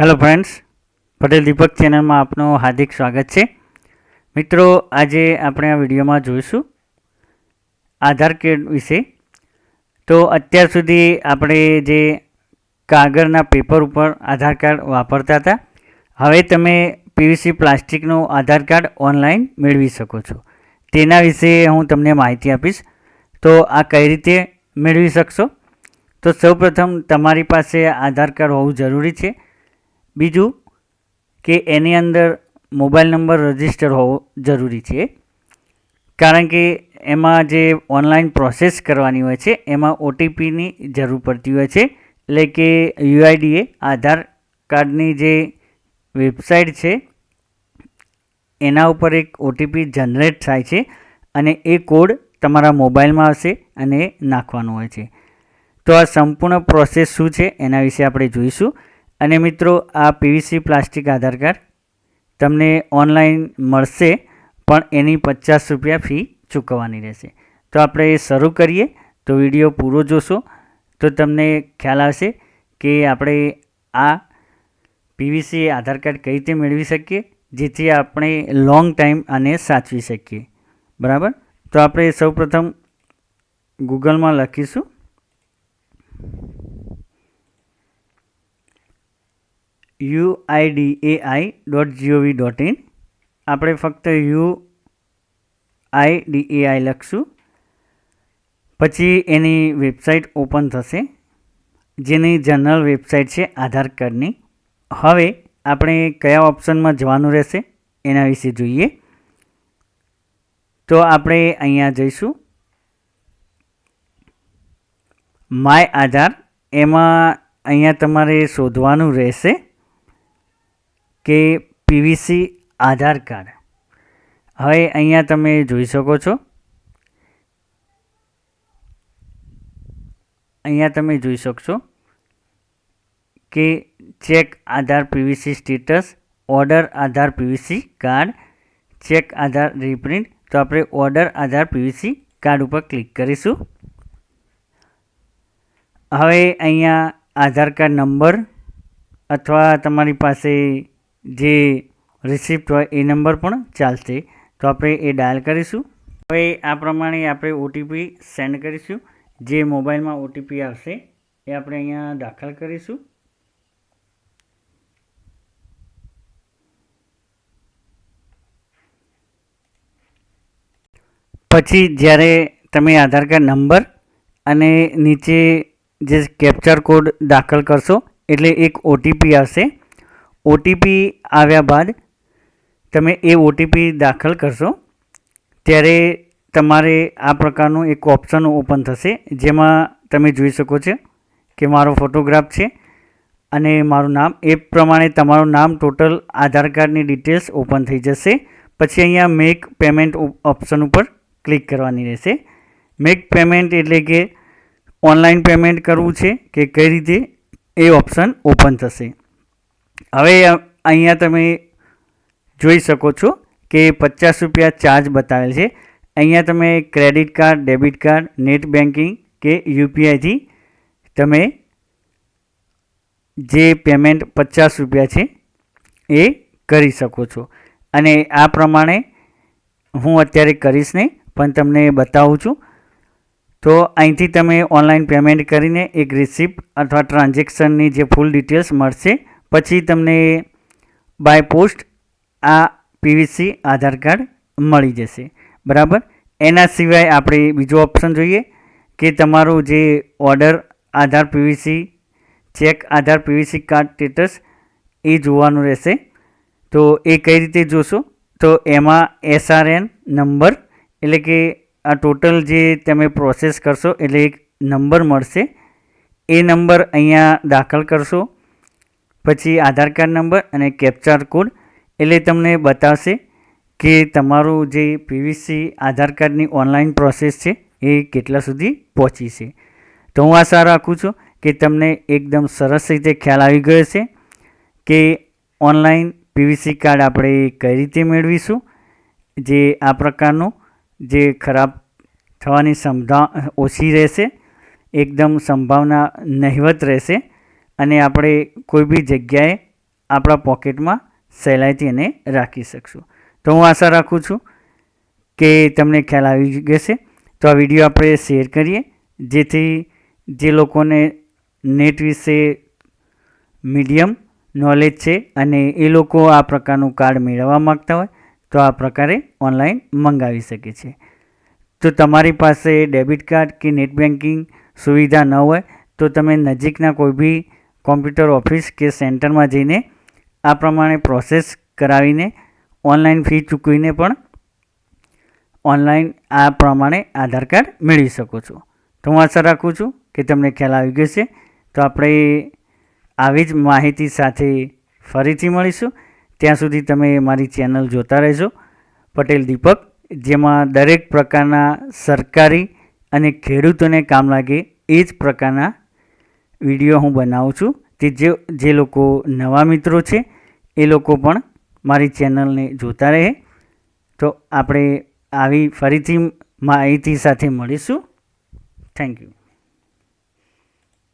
Hello friends Patel દીપક ચેનલમાં આપનું હાર્દિક સ્વાગત છે. મિત્રો, આજે આપણે આ વિડીયોમાં જોઈશું આધાર કાર્ડ વિશે. તો અત્યાર સુધી આપણે જે કાગળના પેપર ઉપર આધાર કાર્ડ વાપરતા હતા, હવે તમે પીવીસી પ્લાસ્ટિકનું આધાર કાર્ડ ઓનલાઈન મેળવી શકો છો. તેના વિશે હું તમને માહિતી આપીશ. તો આ કઈ રીતે મેળવી શકશો? તો સૌપ્રથમ તમારી પાસે આધાર કાર્ડ હોવું જરૂરી છે. બીજું કે એની અંદર મોબાઈલ નંબર રજિસ્ટર હોવો જરૂરી છે. કારણ કે એમાં જે ઓનલાઈન પ્રોસેસ કરવાની હોય છે, એમાં ઓટીપીની જરૂર પડતી હોય છે. એટલે કે યુઆઈડીએ આધાર કાર્ડની જે વેબસાઇટ છે, એના ઉપર એક ઓટીપી જનરેટ થાય છે અને એ કોડ તમારા મોબાઈલમાં હશે અને નાખવાનો હોય છે. તો આ સંપૂર્ણ પ્રોસેસ શું છે, એના વિશે આપણે જોઈશું. અને મિત્રો, આ P V C plastic Aadhaar card તમને ઓનલાઈન મળશે, પણ એની પચાસ રૂપિયા ફી ચૂકવવાની રહેશે. તો આપણે એ શરૂ કરીએ, તો વીડિયો પૂરો જોશો. તો તમને ખ્યાલ આવશે કે આપણે આ પીવીસી આધાર કાર્ડ કઈ રીતે મેળવી શકીએ, જેથી આપણે લોંગ ટાઈમ આને સાચવી શકીએ. બરાબર? તો આપણે સૌપ્રથમ ગૂગલમાં લખીશું. U I D A I dot gov dot in આપણે ફક્ત યુ આઈ ડી એ આઈ લખશું. પછી એની વેબસાઇટ ઓપન થશે, જેની જનરલ વેબસાઇટ છે આધાર કાર્ડની. હવે આપણે કયા ઓપ્શનમાં જવાનું રહેશે એના વિશે જોઈએ. તો આપણે અહીંયા જઈશું. માય આધાર, એમાં અહીંયા તમારે શોધવાનું રહેશે. કે પીવીસી આધાર કાર્ડ. હવે અહીંયા તમે જોઈ શકો છો. અહીંયા તમે જોઈ શકશો કે check Aadhaar P V C status, order Aadhaar P V C card, check Aadhaar reprint. તો આપણે order Aadhaar P V C card ઉપર ક્લિક કરીશું. હવે અહીંયા આધાર કાર્ડ નંબર અથવા તમારી પાસે જે રિસિપ્ટ હોય એ નંબર પણ ચાલશે. તો આપણે એ ડાયલ કરીશું. હવે આ પ્રમાણે આપણે ઓટીપી સેન્ડ કરીશું. જે મોબાઈલમાં ઓટીપી આવશે, એ આપણે અહીંયા દાખલ કરીશું. પછી જ્યારે તમે આધાર કાર્ડ નંબર અને નીચે જે કેપ્ચર કોડ દાખલ કરશો, એટલે એક ઓટીપી આવશે. ઓટીપી આવ્યા બાદ તમે એ ઓટીપી દાખલ કરશો, ત્યારે તમારે આ પ્રકારનું એક ઓપ્શન ઓપન થશે, જેમાં તમે જોઈ શકો છો કે મારો ફોટોગ્રાફ છે અને મારું નામ, એ પ્રમાણે તમારું નામ ટોટલ આધાર કાર્ડની ડિટેલ્સ ઓપન થઈ જશે. પછી અહીંયા મેક પેમેન્ટ ઓપ્શન ઉપર ક્લિક કરવાની રહેશે. મેક પેમેન્ટ એટલે કે ઓનલાઈન પેમેન્ટ કરવું છે કે કઈ રીતે એ ઓપ્શન ઓપન થશે. હવે અહીંયા તમે જોઈ શકો છો કે પચાસ રૂપિયા ચાર્જ બતાવેલ છે. અહીંયા તમે credit card debit card net banking કે યુપીઆઈથી તમે જે પેમેન્ટ પચાસ રૂપિયા છે એ કરી શકો છો. અને આ પ્રમાણે હું અત્યારે કરીશ નહીં, પણ તમને બતાવું છું. તો અહીંથી તમે ઓનલાઈન પેમેન્ટ કરીને એક રિસિપ્ટ અથવા ટ્રાન્ઝેક્શનની જે ફૂલ ડિટેલ્સ મળશે પછી તમને બાય પોસ્ટ આ પીવીસી આધાર કાર્ડ મળી જશે. બરાબર? એના સિવાય આપણે બીજો ઓપ્શન જોઈએ કે તમારું જે order Aadhaar P V C check Aadhaar P V C card status એ જોવાનું રહેશે. તો એ કઈ રીતે જોશો? તો એમાં એસઆરએન નંબર એટલે કે આ ટોટલ જે તમે પ્રોસેસ કરશો એટલે એક નંબર મળશે. એ નંબર અહીંયા દાખલ કરશો. પછી આધાર કાર્ડ નંબર અને કેપ્ચર કોડ એટલે તમને બતાવશે કે તમારું જે પીવીસી આધાર કાર્ડની ઓનલાઈન પ્રોસેસ છે એ કેટલા સુધી પહોંચી છે. તો હું આશા રાખું છું કે તમને એકદમ સરસ રીતે ખ્યાલ આવી ગયો છે કે ઓનલાઈન પીવીસી કાર્ડ આપણે કઈ રીતે મેળવીશું, જે આ પ્રકારનું જે ખરાબ થવાની સંભા, ઓછી રહેશે, એકદમ સંભાવના નહિવત રહેશે અને આપણે કોઈ બી જગ્યાએ આપણા પોકેટમાં સહેલાઈથી એને રાખી શકશું. તો હું આશા રાખું છું કે તમને ખ્યાલ આવી જશે તો આ વીડિયો આપણે શેર કરીએ, જેથી જે લોકોને નેટ વિશે મીડિયમ નોલેજ છે અને એ લોકો આ પ્રકારનું કાર્ડ મેળવવા માગતા હોય, તો આ પ્રકારે ઓનલાઈન મંગાવી શકે છે. તો તમારી પાસે ડેબિટ કાર્ડ કે નેટ બેન્કિંગ સુવિધા ન હોય, તો તમે નજીકના કોઈ બી કોમ્પ્યુટર ઓફિસ કે સેન્ટરમાં જઈને આ પ્રમાણે પ્રોસેસ કરાવીને ઓનલાઈન ફી ચૂકવીને પણ ઓનલાઈન આ પ્રમાણે આધાર કાર્ડ મેળવી શકો છો. તો હું આશા રાખું છું કે તમને ખ્યાલ આવી ગયો છે તો આપણે આવી જ માહિતી સાથે ફરીથી મળીશું. ત્યાં સુધી તમે મારી ચેનલ જોતા રહેજો. પટેલ દીપક, જેમાં દરેક પ્રકારના સરકારી અને ખેડૂતોને કામ લાગે એ જ પ્રકારના વીડિયો હું બનાવું છું તે જે જે લોકો નવા મિત્રો છે, એ લોકો પણ મારી ચેનલને જોતા રહે. તો આપણે આવી ફરીથી માહિતી સાથે મળીશું. Thank you